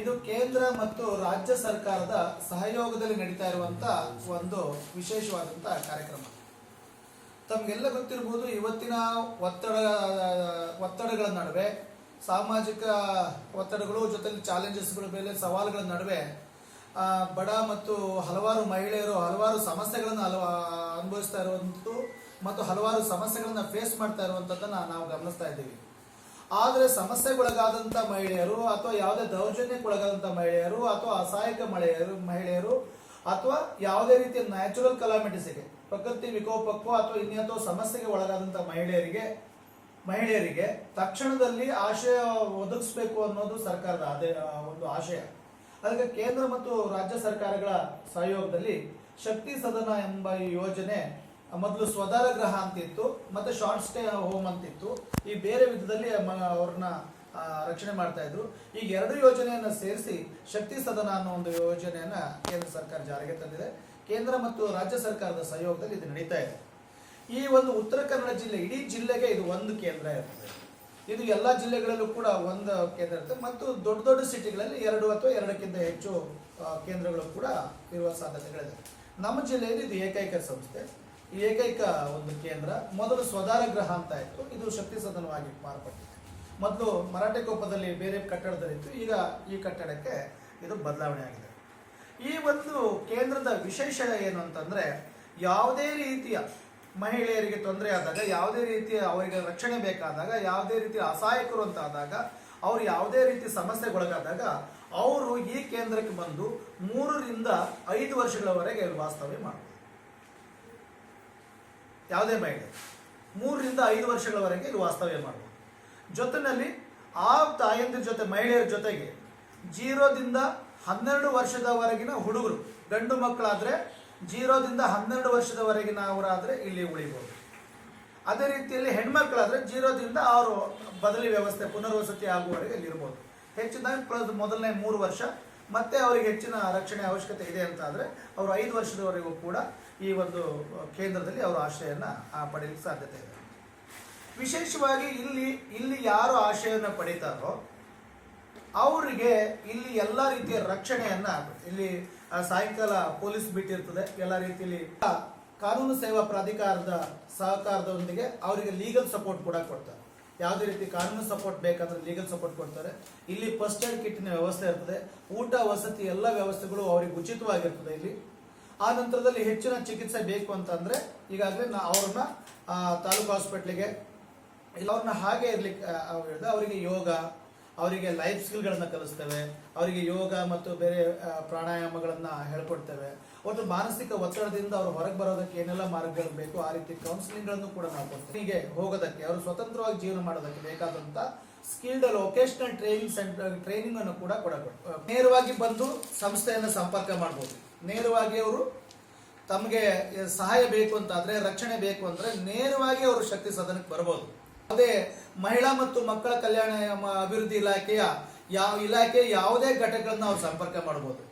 ಇದು ಕೇಂದ್ರ ಮತ್ತು ರಾಜ್ಯ ಸರ್ಕಾರದ ಸಹಯೋಗದಲ್ಲಿ ನಡೀತಾ ಇರುವಂತ ಒಂದು ವಿಶೇಷವಾದಂತ ಕಾರ್ಯಕ್ರಮ. ತಮಗೆಲ್ಲ ಗೊತ್ತಿರಬಹುದು ಇವತ್ತಿನ ಒತ್ತಡ, ಒತ್ತಡಗಳ ನಡುವೆ, ಸಾಮಾಜಿಕ ಒತ್ತಡಗಳು ಜೊತೆಲಿ ಚಾಲೆಂಜಸ್ಗಳ ಮೇಲೆ ಸವಾಲುಗಳ ನಡುವೆ ಬಡ ಮತ್ತು ಹಲವಾರು ಮಹಿಳೆಯರು ಹಲವಾರು ಸಮಸ್ಯೆಗಳನ್ನು ಹಲವ ಅನುಭವಿಸ್ತಾ ಇರುವಂಥದ್ದು ಮತ್ತು ಹಲವಾರು ಸಮಸ್ಯೆಗಳನ್ನು ಫೇಸ್ ಮಾಡ್ತಾ ಇರುವಂಥದ್ದನ್ನು ನಾವು ಗಮನಿಸ್ತಾ ಇದ್ದೀವಿ. ಆದರೆ ಸಮಸ್ಯೆಗೊಳಗಾದಂಥ ಮಹಿಳೆಯರು ಅಥವಾ ಯಾವುದೇ ದೌರ್ಜನ್ಯಕ್ಕೊಳಗಾದಂಥ ಮಹಿಳೆಯರು ಅಥವಾ ಅಸಹಾಯಕ ಮಹಿಳೆಯರು ಮಹಿಳೆಯರು ಅಥವಾ ಯಾವುದೇ ರೀತಿಯ ನ್ಯಾಚುರಲ್ ಕಲಾಮಿಟೀಸಿಗೆ ಪ್ರಕೃತಿ ವಿಕೋಪಕ್ಕೋ ಅಥವಾ ಇನ್ಯಾತೋ ಸಮಸ್ಯೆಗೆ ಒಳಗಾದಂಥ ಮಹಿಳೆಯರಿಗೆ ಮಹಿಳೆಯರಿಗೆ ತಕ್ಷಣದಲ್ಲಿ ಆಶಯ ಒದಗಿಸ್ಬೇಕು ಅನ್ನೋದು ಸರ್ಕಾರದ ಅದೇ ಒಂದು ಆಶಯ. ಅದಕ್ಕೆ ಕೇಂದ್ರ ಮತ್ತು ರಾಜ್ಯ ಸರ್ಕಾರಗಳ ಸಹಯೋಗದಲ್ಲಿ ಶಕ್ತಿ ಸದನ ಎಂಬ ಈ ಯೋಜನೆ ಮೊದಲು ಸ್ವದಾರ ಗೃಹ ಅಂತಿತ್ತು, ಮತ್ತೆ ಶಾರ್ಟ್ ಸ್ಟೇ ಹೋಮ್ ಅಂತಿತ್ತು. ಈ ಬೇರೆ ವಿಧದಲ್ಲಿ ಅವ್ರನ್ನ ರಕ್ಷಣೆ ಮಾಡ್ತಾ ಇದ್ರು. ಈಗ ಎರಡು ಯೋಜನೆಯನ್ನ ಸೇರಿಸಿ ಶಕ್ತಿ ಸದನ ಅನ್ನೋ ಒಂದು ಯೋಜನೆಯನ್ನ ಕೇಂದ್ರ ಸರ್ಕಾರ ಜಾರಿಗೆ ತಂದಿದೆ. ಕೇಂದ್ರ ಮತ್ತು ರಾಜ್ಯ ಸರ್ಕಾರದ ಸಹಯೋಗದಲ್ಲಿ ಇದು ನಡೀತಾ ಇದೆ. ಈ ಒಂದು ಉತ್ತರ ಕನ್ನಡ ಜಿಲ್ಲೆ, ಇಡೀ ಜಿಲ್ಲೆಗೆ ಇದು ಒಂದು ಕೇಂದ್ರ ಇರ್ತದೆ. ಇದು ಎಲ್ಲ ಜಿಲ್ಲೆಗಳಲ್ಲೂ ಕೂಡ ಒಂದು ಕೇಂದ್ರ ಇರುತ್ತೆ ಮತ್ತು ದೊಡ್ಡ ದೊಡ್ಡ ಸಿಟಿಗಳಲ್ಲಿ ಎರಡು ಅಥವಾ ಎರಡಕ್ಕಿಂತ ಹೆಚ್ಚು ಕೇಂದ್ರಗಳು ಕೂಡ ಇರುವ ಸಾಧ್ಯತೆಗಳಿದೆ. ನಮ್ಮ ಜಿಲ್ಲೆಯಲ್ಲಿ ಇದು ಏಕೈಕ ಸಂಸ್ಥೆ. ಏಕೈಕ ಒಂದು ಕೇಂದ್ರ, ಮೊದಲು ಸ್ವದಾರ ಗ್ರಹ ಅಂತ ಇತ್ತು, ಇದು ಶಕ್ತಿ ಸದನವಾಗಿ ಮಾರ್ಪಟ್ಟಿತ್ತು ಮೊದಲು ಮರಾಠೆ ಕೋಪದಲ್ಲಿ ಬೇರೆ ಕಟ್ಟಡದಲ್ಲಿತ್ತು, ಈಗ ಈ ಕಟ್ಟಡಕ್ಕೆ ಇದು ಬದಲಾವಣೆ ಆಗಿದೆ. ಈ ಒಂದು ಕೇಂದ್ರದ ವಿಶೇಷ ಏನು ಅಂತಂದ್ರೆ, ಯಾವುದೇ ರೀತಿಯ ಮಹಿಳೆಯರಿಗೆ ತೊಂದರೆ ಆದಾಗ, ಯಾವುದೇ ರೀತಿಯ ಅವರಿಗೆ ರಕ್ಷಣೆ ಬೇಕಾದಾಗ, ಯಾವುದೇ ರೀತಿಯ ಅಸಹಾಯಕರು ಅಂತ ಆದಾಗ, ಅವ್ರು ಯಾವುದೇ ರೀತಿ ಸಮಸ್ಯೆಗೊಳಗಾದಾಗ, ಅವರು ಈ ಕೇಂದ್ರಕ್ಕೆ ಬಂದು ಮೂರರಿಂದ ಐದು ವರ್ಷಗಳವರೆಗೆ ವಾಸ್ತವ್ಯ ಮಾಡ್ಬೋದು. ಯಾವುದೇ ಮಹಿಳೆ, ಮೂರರಿಂದ ಐದು ವರ್ಷಗಳವರೆಗೆ ಇಲ್ಲಿ ವಾಸ್ತವ್ಯ ಮಾಡ್ಬೋದು. ಜೊತೆಯಲ್ಲಿ ಆ ತಾಯಂದಿರ ಜೊತೆ, ಮಹಿಳೆಯರ ಜೊತೆಗೆ ಜೀರೋದಿಂದ ಹನ್ನೆರಡು ವರ್ಷದವರೆಗಿನ ಹುಡುಗರು, ಗಂಡು ಮಕ್ಕಳಾದರೆ ಜೀರೋದಿಂದ ಹನ್ನೆರಡು ವರ್ಷದವರೆಗಿನ ಅವರಾದರೆ ಇಲ್ಲಿ ಉಳಿಬೋದು. ಅದೇ ರೀತಿಯಲ್ಲಿ ಹೆಣ್ಮಕ್ಳಾದರೆ ಜೀರೋದಿಂದ ಅವರು ಬದಲಿ ವ್ಯವಸ್ಥೆ, ಪುನರ್ವಸತಿ ಆಗುವವರೆಗೆ ಇಲ್ಲಿರ್ಬೋದು. ಹೆಚ್ಚಿನದಾಗಿ ಮೊದಲನೇ ಮೂರು ವರ್ಷ ಮತ್ತೆ ಅವರಿಗೆ ಹೆಚ್ಚಿನ ರಕ್ಷಣೆ ಅವಶ್ಯಕತೆ ಇದೆ ಅಂತ ಆದರೆ ಅವರು ಐದು ವರ್ಷದವರೆಗೂ ಕೂಡ ಈ ಒಂದು ಕೇಂದ್ರದಲ್ಲಿ ಅವರು ಆಶ್ರಯನ ಪಡೆಯಲಿಕ್ಕೆ ಸಾಧ್ಯತೆ ಇದೆ. ವಿಶೇಷವಾಗಿ ಇಲ್ಲಿ ಇಲ್ಲಿ ಯಾರು ಆಶ್ರಯನ ಪಡೀತಾರೋ ಅವರಿಗೆ ಇಲ್ಲಿ ಎಲ್ಲ ರೀತಿಯ ರಕ್ಷಣೆಯನ್ನ ಇಲ್ಲಿ ಸಾಯಂಕಾಲ ಪೊಲೀಸ್ ಬಿಟ್ಟಿರ್ತದೆ. ಎಲ್ಲ ರೀತಿಯಲ್ಲಿ ಕಾನೂನು ಸೇವಾ ಪ್ರಾಧಿಕಾರದ ಸಹಕಾರದೊಂದಿಗೆ ಅವರಿಗೆ ಲೀಗಲ್ ಸಪೋರ್ಟ್ ಕೂಡ ಕೊಡ್ತಾರೆ. ಯಾವುದೇ ರೀತಿ ಕಾನೂನು ಸಪೋರ್ಟ್ ಬೇಕಾದ್ರೆ ಲೀಗಲ್ ಸಪೋರ್ಟ್ ಕೊಡ್ತಾರೆ. ಇಲ್ಲಿ ಫಸ್ಟ್ ಏಡ್ ಕಿಟ್ನ ವ್ಯವಸ್ಥೆ ಇರ್ತದೆ. ಊಟ, ವಸತಿ ಎಲ್ಲ ವ್ಯವಸ್ಥೆಗಳು ಅವರಿಗೆ ಉಚಿತವಾಗಿರ್ತದೆ ಇಲ್ಲಿ. ಆ ನಂತರದಲ್ಲಿ ಹೆಚ್ಚಿನ ಚಿಕಿತ್ಸೆ ಬೇಕು ಅಂತಂದ್ರೆ ಈಗಾಗಲೇ ನಾ ಅವ್ರನ್ನ ತಾಲೂಕು ಹಾಸ್ಪಿಟ್ಲಿಗೆ ಇಲ್ಲ ಅವ್ರನ್ನ ಹಾಗೆ ಇರ್ಲಿಕ್ಕೆ ಅವರಿಗೆ ಯೋಗ ಅವರಿಗೆ ಲೈಫ್ ಸ್ಕಿಲ್ಗಳನ್ನು ಕಲಿಸ್ತೇವೆ, ಅವರಿಗೆ ಯೋಗ ಮತ್ತು ಬೇರೆ ಪ್ರಾಣಾಯಾಮಗಳನ್ನು ಹೇಳ್ಕೊಡ್ತೇವೆ. ಒಟ್ಟು ಮಾನಸಿಕ ಒತ್ತಡದಿಂದ ಅವರು ಹೊರಗೆ ಬರೋದಕ್ಕೆ ಏನೆಲ್ಲ ಮಾರ್ಗಗಳು ಬೇಕು, ಆ ರೀತಿ ಕೌನ್ಸಿಲಿಂಗ್ಗಳನ್ನು ಕೂಡ ನಾವು ಕೊಡ್ತೇವೆ. ಹೀಗೆ ಹೋಗೋದಕ್ಕೆ, ಅವರು ಸ್ವತಂತ್ರವಾಗಿ ಜೀವನ ಮಾಡೋದಕ್ಕೆ ಬೇಕಾದಂತ skilled vocational training centre training ಅನ್ನು ಕೂಡ ಕೊಡಬೇಕು ನೇರವಾಗಿ ಬಂದು ಸಂಸ್ಥೆಯನ್ನು ಸಂಪರ್ಕ ಮಾಡ್ಬೋದು. ನೇರವಾಗಿ ಅವರು ತಮಗೆ ಸಹಾಯ ಬೇಕು ಅಂತಾದ್ರೆ ರಕ್ಷಣೆ ಬೇಕು ಅಂದರೆ ನೇರವಾಗಿ ಅವರು ಶಕ್ತಿ ಸದನಕ್ಕೆ ಬರಬಹುದು ಅದೇ ಮಹಿಳಾ ಮತ್ತು ಮಕ್ಕಳ ಕಲ್ಯಾಣ ಅಭಿವೃದ್ಧಿ ಇಲಾಖೆಯ ಯಾವ ಇಲಾಖೆ ಯಾವುದೇ ಘಟಕಗಳನ್ನು ನಾವು ಸಂಪರ್ಕ ಮಾಡಬಹುದು